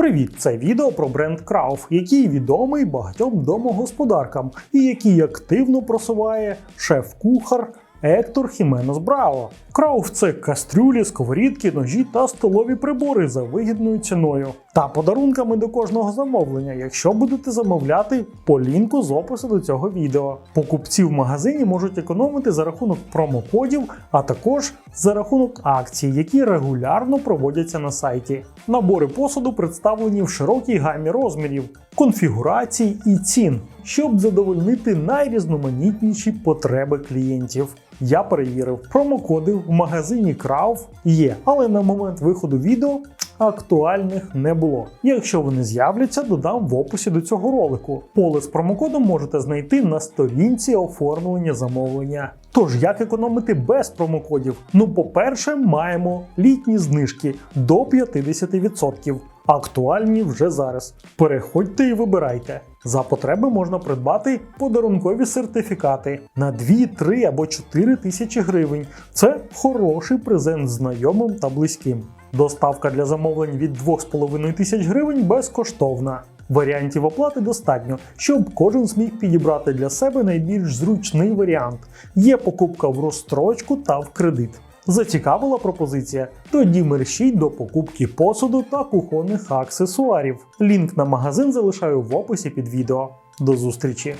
Привіт! Це відео про бренд Крауф, який відомий багатьом домогосподаркам і який активно просуває шеф-кухар Ектор Хіменос Браво. Крауф це кастрюлі, сковорідки, ножі та столові прибори за вигідною ціною та подарунками до кожного замовлення, якщо будете замовляти по лінку з опису до цього відео. Покупці в магазині можуть економити за рахунок промокодів, а також за рахунок акцій, які регулярно проводяться на сайті. Набори посуду представлені в широкій гамі розмірів, конфігурацій і цін, щоб задовольнити найрізноманітніші потреби клієнтів. Я перевірив, промокоди в магазині Крав є, але на момент виходу відео актуальних не було. Якщо вони з'являться, додам в описі до цього ролику. Поле з промокодом можете знайти на сторінці оформлення замовлення. Тож, як економити без промокодів? Ну, по-перше, маємо літні знижки до 50%. Актуальні вже зараз. Переходьте і вибирайте. За потреби можна придбати подарункові сертифікати на 2, 3 або 4 тисячі гривень. Це хороший презент знайомим та близьким. Доставка для замовлень від 2,5 тисяч гривень безкоштовна. Варіантів оплати достатньо, щоб кожен зміг підібрати для себе найбільш зручний варіант. Є покупка в розстрочку та в кредит. Зацікавила пропозиція? Тоді мерщіть до покупки посуду та кухонних аксесуарів. Лінк на магазин залишаю в описі під відео. До зустрічі!